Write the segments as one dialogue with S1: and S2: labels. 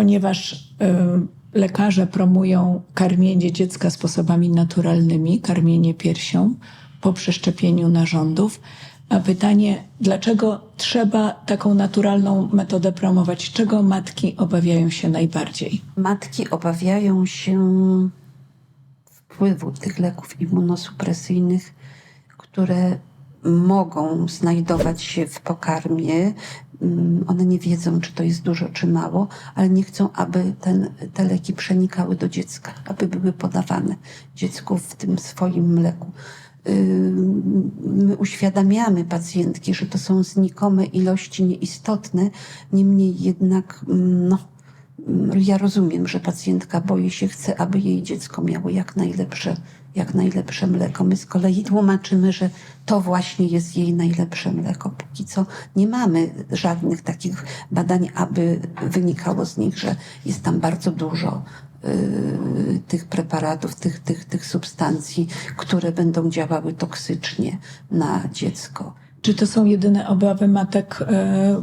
S1: ponieważ y, lekarze promują karmienie dziecka sposobami naturalnymi, karmienie piersią po przeszczepieniu narządów. A pytanie, dlaczego trzeba taką naturalną metodę promować? Czego matki obawiają się najbardziej?
S2: Matki obawiają się wpływu tych leków immunosupresyjnych, które mogą znajdować się w pokarmie. Mm, One nie wiedzą, czy to jest dużo, czy mało, ale nie chcą, aby ten, te leki przenikały do dziecka, aby były podawane dziecku w tym swoim mleku. My uświadamiamy pacjentki, że to są znikome ilości nieistotne, niemniej jednak mm, no, Mm, Ja rozumiem, że pacjentka boi się, chce, aby jej dziecko miało jak najlepsze, jak najlepsze mleko. My z kolei tłumaczymy, że to właśnie jest jej najlepsze mleko. Póki co nie mamy żadnych takich badań, aby wynikało z nich, że jest tam bardzo dużo y, tych preparatów, tych, tych, tych substancji, które będą działały toksycznie na dziecko.
S1: Czy to są jedyne obawy matek e, e,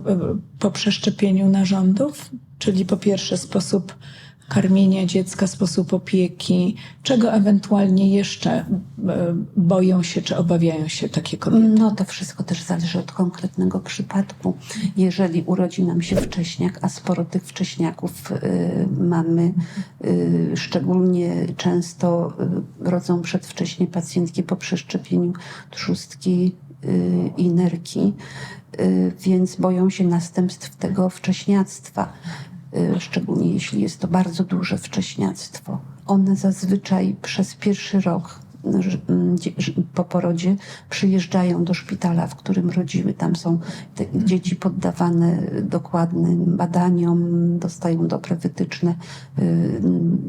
S1: po przeszczepieniu narządów? Czyli po pierwsze sposób karmienia dziecka, sposób opieki. Czego ewentualnie jeszcze e, boją się czy obawiają się takie kobiety?
S2: No to wszystko też zależy od konkretnego przypadku. Jeżeli urodzi nam się wcześniak, a sporo tych wcześniaków y, mamy, y, szczególnie często y, rodzą przedwcześnie pacjentki po przeszczepieniu trzustki y, i nerki, y, więc boją się następstw tego wcześniactwa szczególnie jeśli jest to bardzo duże wcześniactwo. One zazwyczaj przez pierwszy rok dzie- że- po porodzie przyjeżdżają do szpitala, w którym rodziły. Tam są te dzieci poddawane dokładnym badaniom, dostają dobre wytyczne y,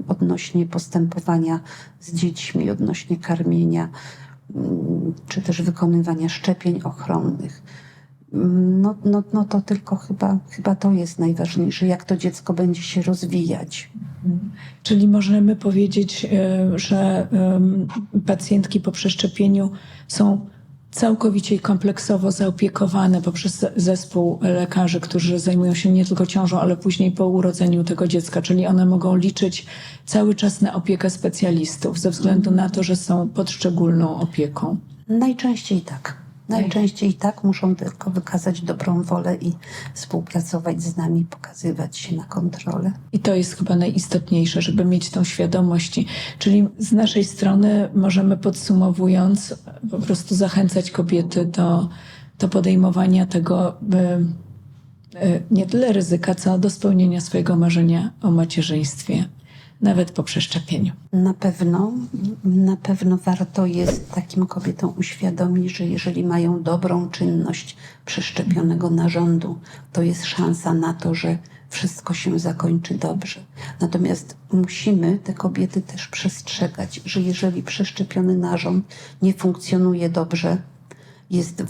S2: odnośnie postępowania z dziećmi, odnośnie karmienia, mm, czy też wykonywania szczepień ochronnych. No, no, no to tylko chyba, chyba to jest najważniejsze, jak to dziecko będzie się rozwijać.
S1: Czyli możemy powiedzieć, e, że pacjentki po przeszczepieniu są całkowicie i kompleksowo zaopiekowane poprzez zespół lekarzy, którzy zajmują się nie tylko ciążą, ale później po urodzeniu tego dziecka, czyli one mogą liczyć cały czas na opiekę specjalistów ze względu na to, że są pod szczególną opieką.
S2: Najczęściej tak. Najczęściej tak muszą tylko wykazać dobrą wolę i współpracować z nami, pokazywać się na kontrolę.
S1: I to jest chyba najistotniejsze, żeby mieć tą świadomość. Czyli z naszej strony możemy podsumowując, po prostu zachęcać kobiety do, do podejmowania tego y, nie tyle ryzyka, co do spełnienia swojego marzenia o macierzyństwie, nawet po przeszczepieniu.
S2: Na pewno, na pewno warto jest takim kobietom uświadomić, że jeżeli mają dobrą czynność przeszczepionego narządu, to jest szansa na to, że wszystko się zakończy dobrze. Natomiast musimy te kobiety też przestrzegać, że jeżeli przeszczepiony narząd nie funkcjonuje dobrze, jest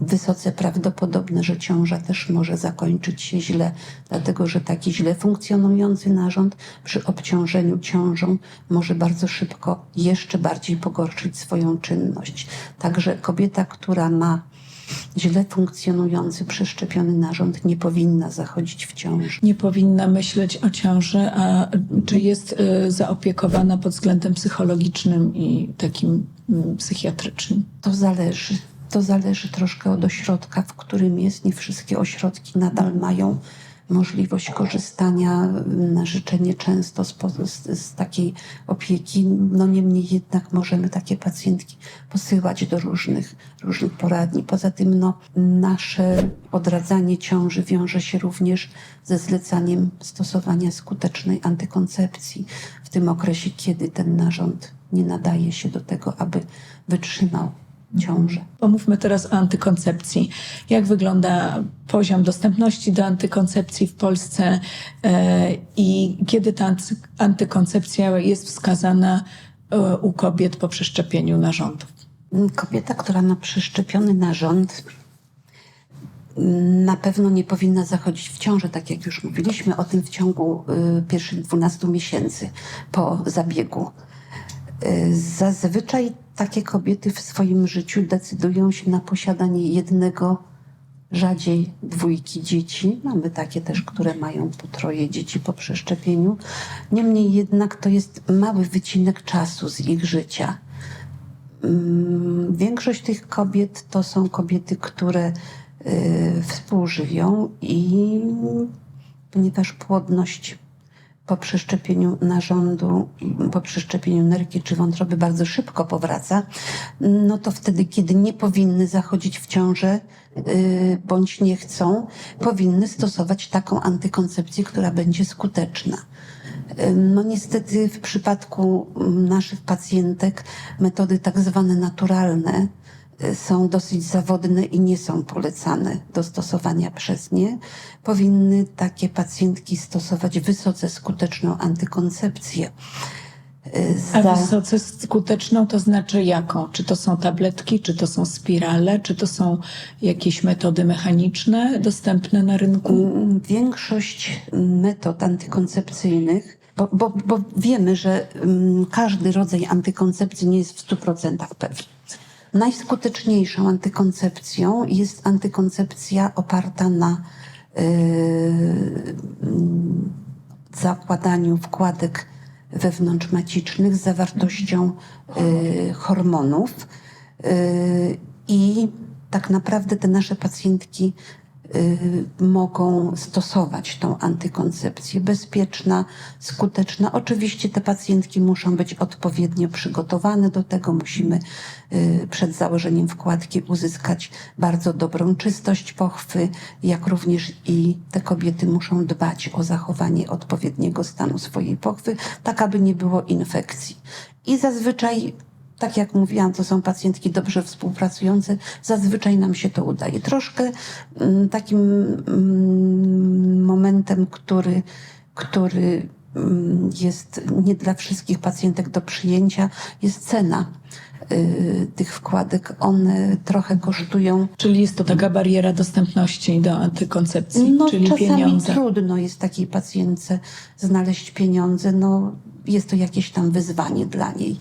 S2: wysoce prawdopodobne, że ciąża też może zakończyć się źle, dlatego że taki źle funkcjonujący narząd przy obciążeniu ciążą może bardzo szybko jeszcze bardziej pogorszyć swoją czynność. Także kobieta, która ma źle funkcjonujący przeszczepiony narząd, nie powinna zachodzić w ciążę.
S1: Nie powinna myśleć o ciąży, a czy jest y, zaopiekowana pod względem psychologicznym i takim mm, psychiatrycznym.
S2: To zależy. To zależy troszkę od ośrodka, w którym jest. Nie wszystkie ośrodki nadal mają możliwość korzystania na życzenie często z, z, z takiej opieki. No niemniej jednak możemy takie pacjentki posyłać do różnych, różnych poradni. Poza tym no, nasze odradzanie ciąży wiąże się również ze zlecaniem stosowania skutecznej antykoncepcji w tym okresie, kiedy ten narząd nie nadaje się do tego, aby wytrzymał ciążę.
S1: Pomówmy teraz o antykoncepcji. Jak wygląda poziom dostępności do antykoncepcji w Polsce e, i kiedy ta anty- antykoncepcja jest wskazana e, u kobiet po przeszczepieniu narządów?
S2: Kobieta, która ma przeszczepiony narząd, na pewno nie powinna zachodzić w ciążę, tak jak już mówiliśmy o tym w ciągu y, pierwszych 12 miesięcy po zabiegu. Y, Zazwyczaj takie kobiety w swoim życiu decydują się na posiadanie jednego rzadziej dwójki dzieci. Mamy takie też, które mają po troje dzieci po przeszczepieniu. Niemniej jednak to jest mały wycinek czasu z ich życia. Mm, Większość tych kobiet to są kobiety, które y, współżywią i ponieważ płodność po przeszczepieniu narządu, po przeszczepieniu nerki czy wątroby bardzo szybko powraca, no to wtedy, kiedy nie powinny zachodzić w ciążę y, bądź nie chcą, powinny stosować taką antykoncepcję, która będzie skuteczna. Y, No niestety w przypadku naszych pacjentek metody tak zwane naturalne są dosyć zawodne i nie są polecane do stosowania przez nie. Powinny takie pacjentki stosować wysoce skuteczną antykoncepcję. Y,
S1: A
S2: za-
S1: wysoce skuteczną to znaczy jaką? Czy to są tabletki, czy to są spirale, czy to są jakieś metody mechaniczne dostępne na rynku?
S2: Mm, Większość metod antykoncepcyjnych, bo, bo, bo wiemy, że mm, każdy rodzaj antykoncepcji nie jest w 100% pewny. Najskuteczniejszą antykoncepcją jest antykoncepcja oparta na yy, zakładaniu wkładek wewnątrzmacicznych z zawartością y, hormonów. Y, I tak naprawdę te nasze pacjentki mogą stosować tą antykoncepcję bezpieczna, skuteczna. Oczywiście te pacjentki muszą być odpowiednio przygotowane do tego. Musimy y, przed założeniem wkładki uzyskać bardzo dobrą czystość pochwy, jak również i te kobiety muszą dbać o zachowanie odpowiedniego stanu swojej pochwy, tak aby nie było infekcji. I zazwyczaj tak jak mówiłam, to są pacjentki dobrze współpracujące. Zazwyczaj nam się to udaje. Troszkę mm, takim mm, momentem, który, który mm, jest nie dla wszystkich pacjentek do przyjęcia, jest cena y, tych wkładek. One trochę kosztują
S1: Czyli jest to taka bariera dostępności do antykoncepcji,
S2: no,
S1: czyli
S2: czasami
S1: pieniądze.
S2: trudno jest takiej pacjentce znaleźć pieniądze. No, jest to jakieś tam wyzwanie dla niej.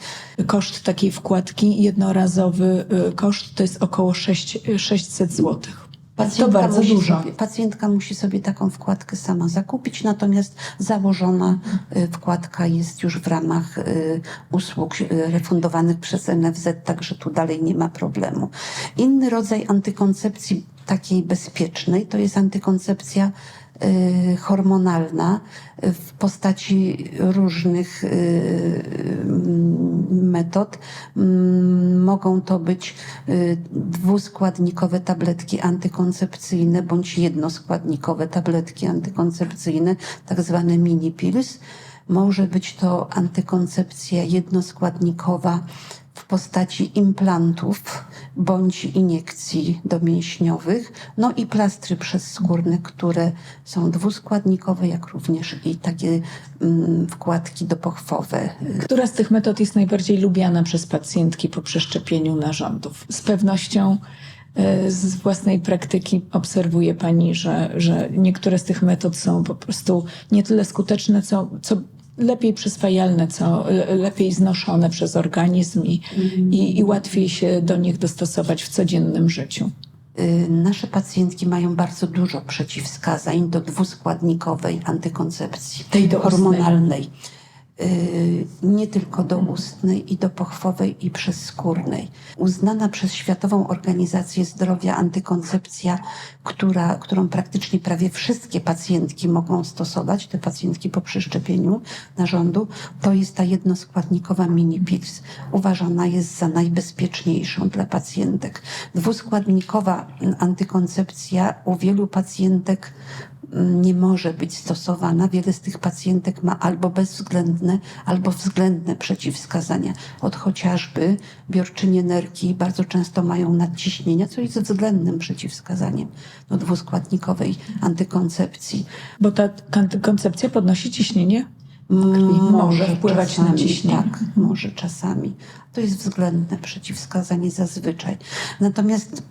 S1: Koszt takiej wkładki, jednorazowy y, koszt to jest około 6, 600 zł. To bardzo
S2: musi
S1: dużo.
S2: Sobie, pacjentka musi sobie taką wkładkę sama zakupić, natomiast założona y, wkładka jest już w ramach y, usług refundowanych przez NFZ, także tu dalej nie ma problemu. Inny rodzaj antykoncepcji takiej bezpiecznej to jest antykoncepcja hormonalna y, w postaci różnych y, mm, metod. Mm, Mogą to być y, dwuskładnikowe tabletki antykoncepcyjne bądź jednoskładnikowe tabletki antykoncepcyjne, tak zwane mini pills. Może być to antykoncepcja jednoskładnikowa w postaci implantów bądź iniekcji domięśniowych, no i plastry przezskórne, które są dwuskładnikowe, jak również i takie mm, wkładki dopochwowe.
S1: Która z tych metod jest najbardziej lubiana przez pacjentki po przeszczepieniu narządów? Z pewnością y, z własnej praktyki obserwuje Pani, że, że niektóre z tych metod są po prostu nie tyle skuteczne, co, co lepiej przyswajalne, co le- lepiej znoszone przez organizm i, i, i łatwiej się do nich dostosować w codziennym życiu.
S2: Y, Nasze pacjentki mają bardzo dużo przeciwwskazań do dwuskładnikowej antykoncepcji,
S1: Tej doustnej.
S2: hormonalnej. Nie tylko do ustnej i do pochwowej i przezskórnej. Uznana przez Światową Organizację Zdrowia antykoncepcja, która, którą praktycznie prawie wszystkie pacjentki mogą stosować, te pacjentki po przeszczepieniu narządu, to jest ta jednoskładnikowa mini pills. Uważana jest za najbezpieczniejszą dla pacjentek. Dwuskładnikowa antykoncepcja u wielu pacjentek nie może być stosowana. Wiele z tych pacjentek ma albo bezwzględne, albo względne przeciwwskazania. Od chociażby biorczynie nerki bardzo często mają nadciśnienia, co jest względnym przeciwwskazaniem do dwuskładnikowej antykoncepcji.
S1: Bo ta antykoncepcja podnosi ciśnienie krwi, może wpływać na
S2: czasami,
S1: ciśnienie.
S2: Tak, może czasami. To jest względne przeciwwskazanie zazwyczaj. Natomiast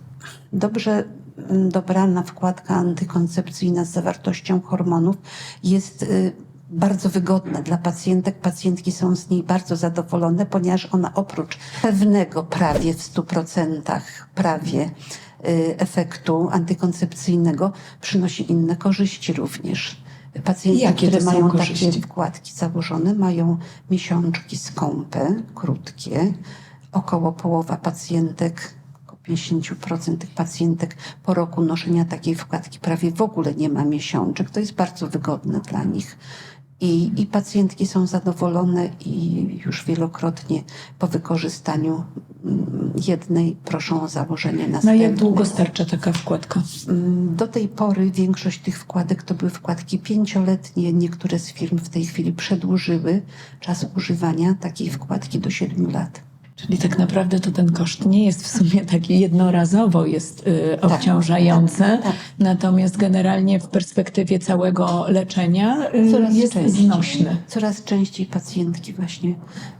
S2: dobrze mm, dobrana wkładka antykoncepcyjna z zawartością hormonów jest y, bardzo wygodna dla pacjentek. Pacjentki są z niej bardzo zadowolone, ponieważ ona oprócz pewnego prawie w 100% prawie y, efektu antykoncepcyjnego, przynosi inne korzyści również. Pacjenci,
S1: Jakie
S2: które mają
S1: korzyści?
S2: takie wkładki założone, mają miesiączki skąpe, krótkie. Około połowa pacjentek, 50% tych pacjentek po roku noszenia takiej wkładki prawie w ogóle nie ma miesiączek. To jest bardzo wygodne dla nich. I, I pacjentki są zadowolone i już wielokrotnie po wykorzystaniu mm, jednej proszą o założenie
S1: Na
S2: następnej.
S1: jak długo starcza taka wkładka?
S2: Mm, Do tej pory większość tych wkładek to były wkładki pięcioletnie. Niektóre z firm w tej chwili przedłużyły czas używania takiej wkładki do siedmiu lat.
S1: Czyli tak naprawdę to ten koszt nie jest w sumie taki jednorazowo jest y, obciążający,
S2: tak.
S1: natomiast generalnie w perspektywie całego leczenia y,
S2: Coraz
S1: jest
S2: częściej.
S1: znośny.
S2: Coraz częściej pacjentki właśnie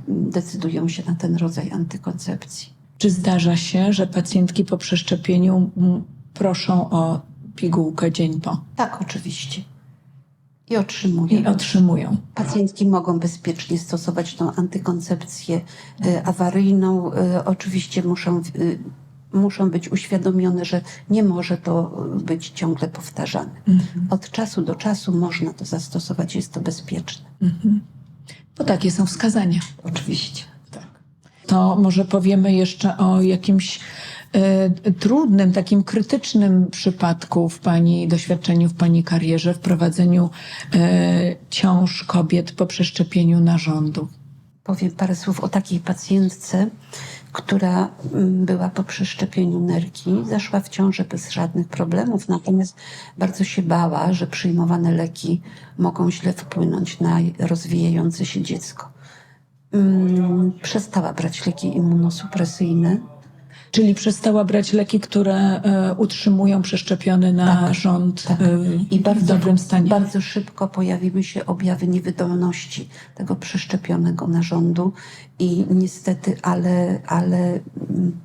S2: mm, decydują się na ten rodzaj antykoncepcji.
S1: Czy zdarza się, że pacjentki po przeszczepieniu mm, proszą o pigułkę dzień po
S2: Tak, oczywiście. I otrzymują.
S1: i otrzymują?
S2: Pacjentki mogą bezpiecznie stosować tą antykoncepcję y, awaryjną. Y, Oczywiście muszą, y, muszą być uświadomione, że nie może to być ciągle powtarzane. Od czasu do czasu można to zastosować, jest to bezpieczne.
S1: Bo takie są wskazania.
S2: Oczywiście.
S1: To może powiemy jeszcze o jakimś e, trudnym, takim krytycznym przypadku w Pani doświadczeniu, w Pani karierze, w prowadzeniu e, ciąż kobiet po przeszczepieniu narządu.
S2: Powiem parę słów o takiej pacjentce, która mm, była po przeszczepieniu nerki, zaszła w ciążę bez żadnych problemów, natomiast bardzo się bała, że przyjmowane leki mogą źle wpłynąć na rozwijające się dziecko. Mm, Przestała brać leki immunosupresyjne.
S1: Czyli przestała brać leki, które e, utrzymują przeszczepiony narząd
S2: tak.
S1: e,
S2: I bardzo,
S1: w dobrym stanie.
S2: bardzo szybko pojawiły się objawy niewydolności tego przeszczepionego narządu i niestety, ale, ale mm,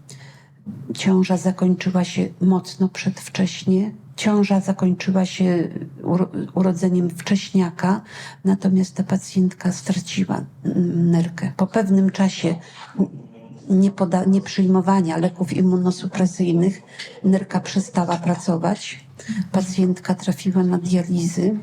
S2: ciąża zakończyła się mocno przedwcześnie. Ciąża zakończyła się uro, urodzeniem wcześniaka, natomiast ta pacjentka straciła mm, nerkę. Po pewnym czasie nie, poda, nie przyjmowania leków immunosupresyjnych nerka przestała pracować. Pacjentka trafiła na dializy.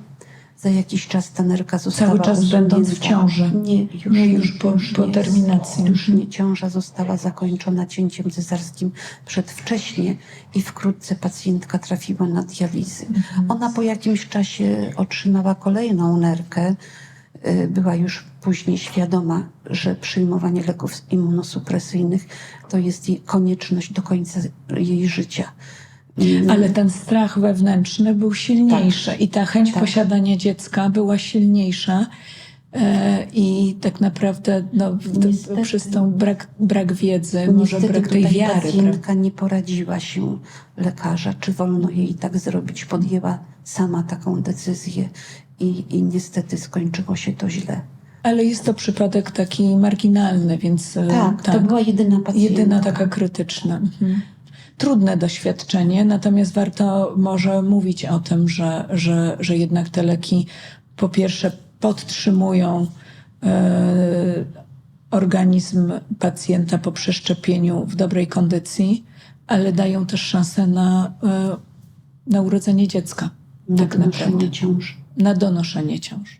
S2: Za jakiś czas ta nerka została
S1: Cały czas będąc w
S2: usunięta.
S1: ciąży.
S2: Nie, już,
S1: Nie, już po- po
S2: nie.
S1: terminacji.
S2: Już nie. Ciąża została zakończona cięciem cesarskim przedwcześnie i wkrótce pacjentka trafiła na dializy.
S1: Mhm.
S2: Ona po jakimś czasie otrzymała kolejną nerkę. Y, Była już później świadoma, że przyjmowanie leków immunosupresyjnych to jest jej konieczność do końca jej życia. Mm,
S1: Ale ten strach wewnętrzny był silniejszy i ta chęć
S2: Tak.
S1: posiadania dziecka była silniejsza. E, I tak naprawdę no,
S2: Niestety.
S1: przez tą brak, brak wiedzy, może brak tej wiary.
S2: pacjentka nie poradziła się lekarza, czy wolno jej tak zrobić. Podjęła sama taką decyzję i, i niestety skończyło się to źle.
S1: Ale jest to przypadek taki marginalny, więc e,
S2: Tak, to była jedyna pacjentka.
S1: jedyna taka krytyczna. Mhm. Trudne doświadczenie, natomiast warto może mówić o tym, że, że, że jednak te leki po pierwsze podtrzymują e, organizm pacjenta po przeszczepieniu w dobrej kondycji, ale dają też szansę na, e, na urodzenie dziecka.
S2: na
S1: tak naprawdę.
S2: donoszenie ciąży.
S1: Na donoszenie ciąży.